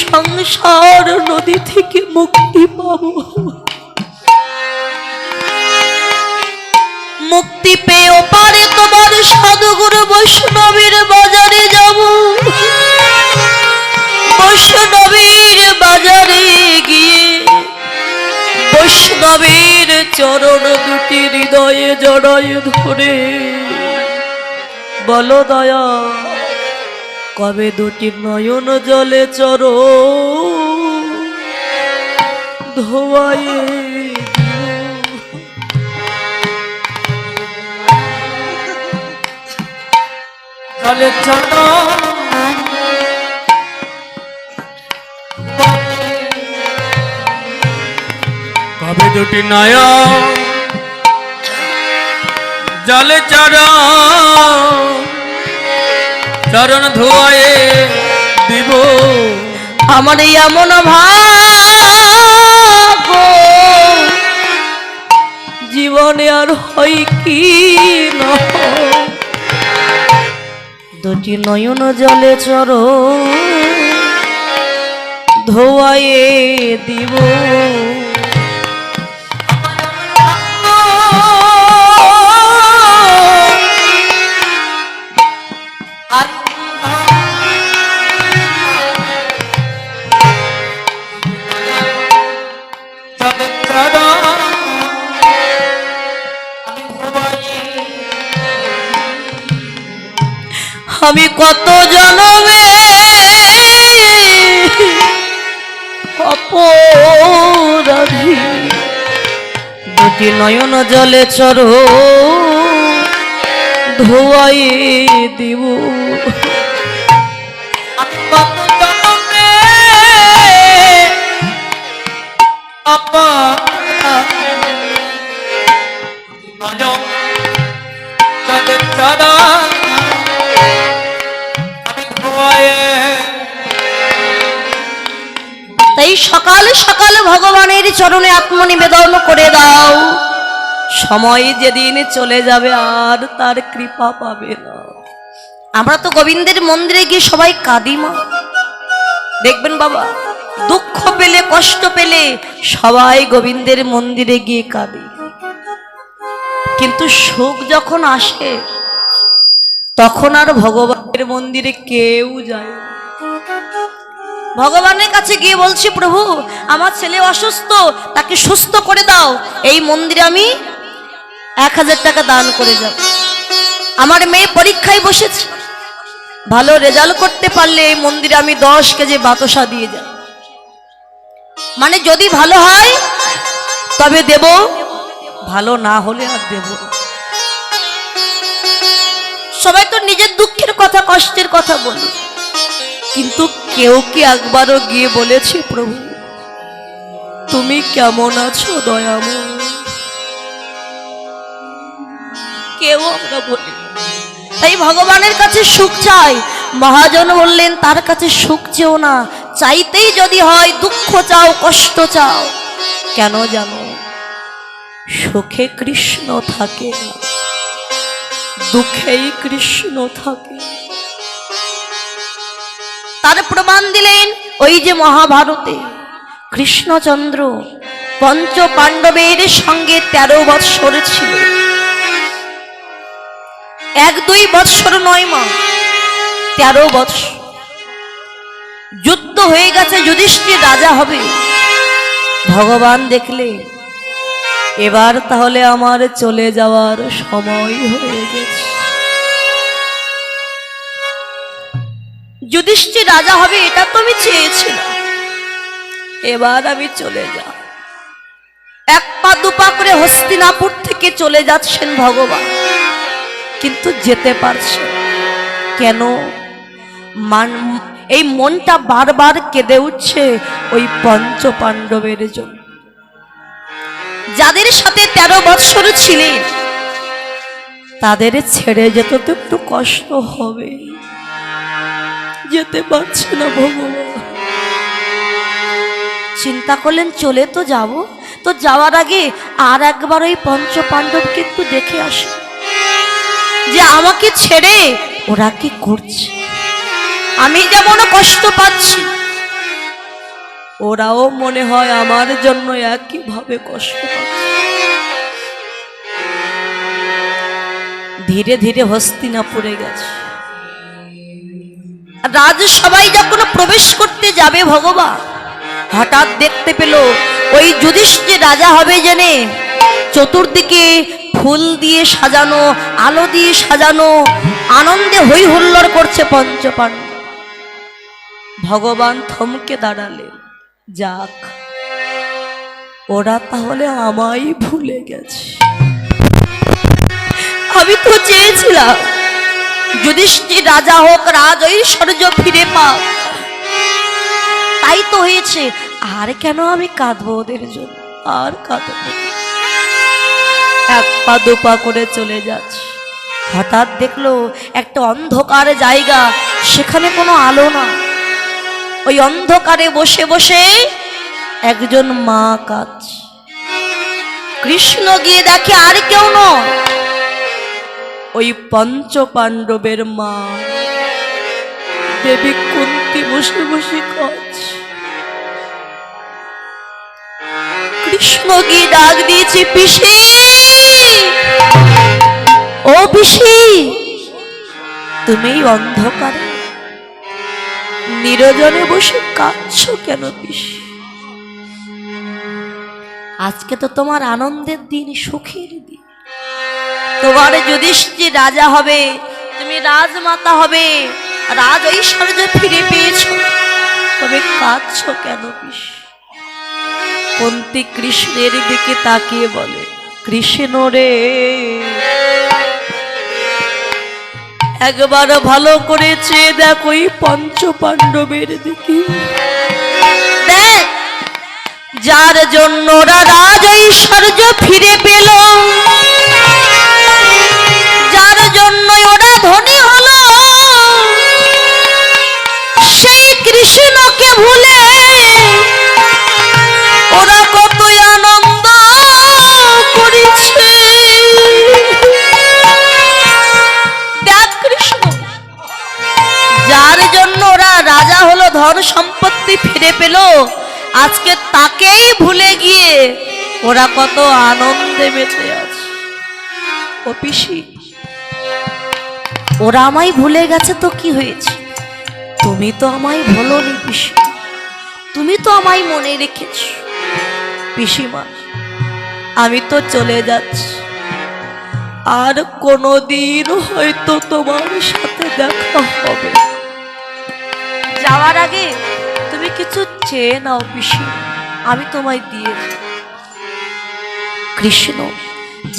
সংসার নদী থেকে মুক্তি পাব মুক্তি পেয়ে ওপারে তোমার সাধুগুরু বৈষ্ণবীর বাজারে যাব। বৈষ্ণবীর বাজারে গিয়ে, বৈষ্ণবীর চরণ দুটি হৃদয়ে জড়ায় ধরে। বলো দয়া। কবে দুটি নয়ন জলে চর? ধোয়ায়ে জলে চন্দ্র কবে দুটি নয় জলে চরণ চরণ ধোয়ায়ে দিব। আমার এমন ভাগ জীবনে আর হয় কি দুটি নয়ন জলে চর ধোয়ায়ে দিব। আমি কত জনমে অপরাধী। দুটি নয়ন জলে চর ধোয়াইয়ে দিব। আপা নয়ন জলে চরণ সকাল সকাল ভগবানের চরণে আত্মনিবেদন করে দাও। সময় যেদিন চলে যাবে আর তার কৃপা পাবে না। আমরা তো গোবিন্দের মন্দিরে গিয়ে সবাই কাঁদি মা। দেখবেন বাবা, দুঃখ পেলে, কষ্ট পেলে সবাই গোবিন্দের মন্দিরে গিয়ে কাঁদি। কিন্তু সুখ যখন আসে, তখন আর ভগবানের মন্দিরে কেউ যায় না। ভগবানের কাছে গিয়ে বলছি, প্রভু, আমার ছেলে অসুস্থ, তাকে সুস্থ করে দাও। এই মন্দিরে আমি এক হাজার টাকা দান করে যাব। আমার মেয়ে পরীক্ষায় বসেছে। ভালো রেজাল্ট করতে পারলে এই মন্দিরে আমি দশ কেজি বাতসা দিয়ে যাব। মানে যদি ভালো হয়, তবে দেব, ভালো না হলে আর দেব সবাই তো নিজের দুঃখের কথা, কষ্টের কথা বলি। কিন্তু কেউ কি একবারও গিয়ে বলেছে, প্রভু, তুমি কেমন আছো, দয়াময়? কেউ আমরা বলি তাই ভগবানের কাছে সুখ চাই। মহাজন বললেন, তার কাছে সুখ চেও না। চাইতেই যদি হয়, দুঃখ চাও, কষ্ট চাও। কেন জানো? সুখে কৃষ্ণ থাকে না, দুঃখেই কৃষ্ণ থাকে। তার প্রমাণ দিলেন ওই যে মহাভারতে। কৃষ্ণচন্দ্র পঞ্চ পাণ্ডবের সঙ্গে তেরো বৎসর ছিল। এক দুই বৎসর নয় মা তেরো বৎসর। যুদ্ধ হয়ে গেছে, যুধিষ্ঠির রাজা হবে। ভগবান দেখলে, এবার তাহলে আমার চলে যাওয়ার সময় হয়ে গেছে। যুধিষ্ঠির রাজা হবে, এটা তো আমি চেয়েছিলাম। এবার আমি চলে যা এক পা দুপা করে হস্তিনাপুর থেকে চলে যাচ্ছেন ভগবান। কিন্তু যেতে পারছে কেন? মান, এই মনটা বারবার কেঁদে উঠছে ওই পঞ্চ পাণ্ডবের জন্য। যাদের সাথে তেরো বৎসর ছিলেন, তাদের ছেড়ে যেতে তো একটু কষ্ট হবে। যেতে পারছে না ভগবান। চিন্তা করলেন, চলে তো যাব। তো যাওয়ার আগে আর একবার ওই পঞ্চ পাণ্ডবকে একটু দেখে আসি যে আমাকে ছেড়ে ওরা কি করছে। আমি যেমন কষ্ট পাচ্ছি, ওরাও মনে হয় আমার জন্য একইভাবে কষ্ট পাচ্ছে। ধীরে ধীরে হস্তিনাপুরে গেছে। রাজ সবাই যখন প্রবেশ করতে যাবে ভগবান, হঠাৎ দেখতে পেল ওই যুধিষ্ঠির রাজা হবে জেনে চতুর্দিকে ফুল দিয়ে সাজানো, আলো দিয়ে সাজানো, আনন্দে হই হুল্লোড় করছে পঞ্চপাণ্ডব। ভগবান থমকে দাঁড়ালেন, যাক, ওরা তাহলে আমায় ভুলে গেছে। আমি তো চেয়েছিলাম যুধিষ্ঠির রাজা হোক, রাজ ঐশ্বর্য, ফিরে পাক তাই তো হয়েছে। আর কেন আমি কাঁদবো ওদের জন্য? আর কাঁদবো এক পা, দু পা করে চলে যাচ্ছে। হঠাৎ দেখল একটা অন্ধকার জায়গা। সেখানে কোনো আলো না। ওই অন্ধকারে বসে বসে একজন মা কাঁদছে। কৃষ্ণ গিয়ে দেখে, আর কেউ নয়। ওই পঞ্চ পাণ্ডবের মা। দেবী কুন্তি বসে বসে কৃষ্ণ গিয়ে ডাক দিয়েছে, পিসি। ও পিসি, তুমি অন্ধকারে নিরজনে বসে কাঁদছো কেন পিসি? আজকে তো তোমার আনন্দের দিন, সুখের দিন। তোমার যুধিষ্ঠির রাজা হবে, তুমি রাজমাতা হবে, রাজ ঐশ্বর্য ফিরে পেয়েছ। তবে কাঁদছো কেন কুন্তি কৃষ্ণের দিকে তাকিয়ে বলে, কৃষ্ণ রে, একবার ভালো করেছে দেখ ওই পঞ্চ পাণ্ডবের দিকে। দেখ, যার জন্য ওরা রাজ ঐশ্বর্য ফিরে পেল। ধন সম্পত্তি ফিরে পেল। আজকে তাকেই ভুলে গিয়ে ওরা কত আনন্দে মেতে আছে। ও পিসি, ওরা আমায় ভুলে গেছে তো কি হয়েছে? তুমি তো আমায় ভুলোনি পিসি, তুমি তো আমায় মনে রেখেছ। পিসিমা, আমি তো চলে যাচ্ছি। আর কোনোদিন হয়তো তোমার সাথে দেখা হবে। যাওয়ার আগে তুমি কিছু চেয়ে নাও পিসি, আমি তোমায় দিয়ে কৃষ্ণ,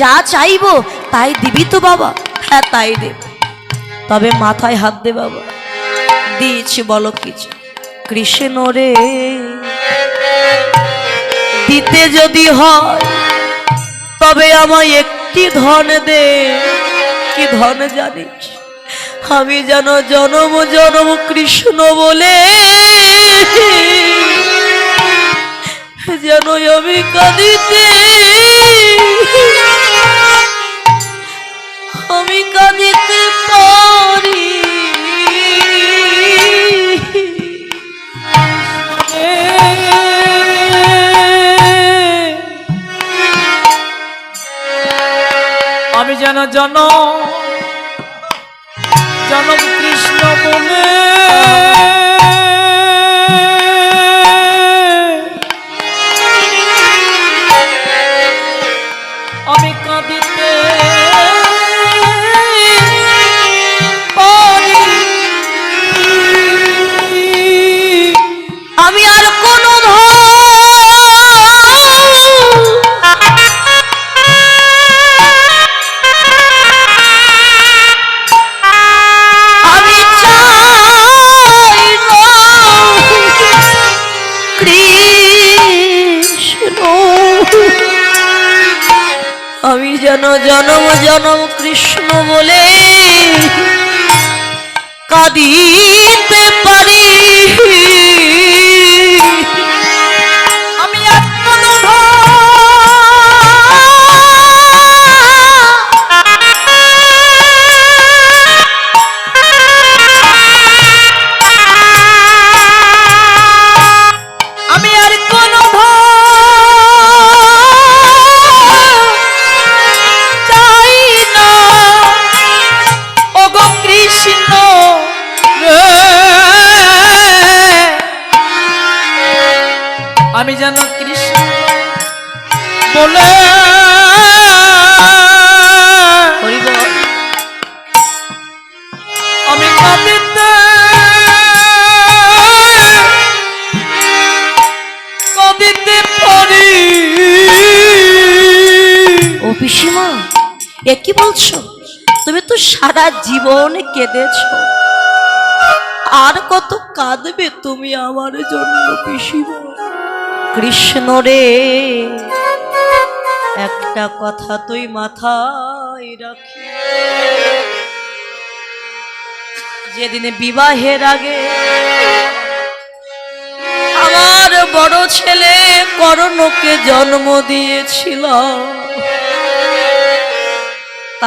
যা চাইব তাই দিবি তো বাবা। হ্যাঁ তাই দেব। তবে মাথায় হাত দে বাবা। দিয়েছি বলো কিছু। কৃষ্ণ রে, দিতে যদি হয়, তবে আমায় একটি ধন দে। কি ধন জানিস? আমি যেন জনম জনম কৃষ্ণ বলে। যেন আমি কাঁদিতে আমি কাঁদিতে পারি। আমি যেন জন জনম কৃষ্ণ বলে কৃষ্ণ বলে কাঁদিতে পারি। সারা জীবন কেঁদেছ। আর কত কাঁদবে তুমি আমার জন্য পিসিমা কৃষ্ণ রে, একটা কথা তুই মাথায় রাখি। যেদিনে বিবাহের আগে আমার বড় ছেলে করণকে জন্ম দিয়েছিল।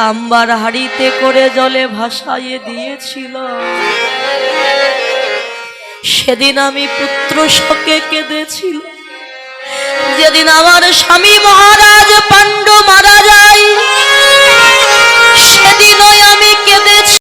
তাম্বার হাড়িতে করে জলে ভাসাইয়ে দিয়েছিল। সেদিন আমি পুত্র শোকে কেঁদেছিল যেদিন আমার স্বামী মহারাজ পাণ্ড মারা যায় সেদিনও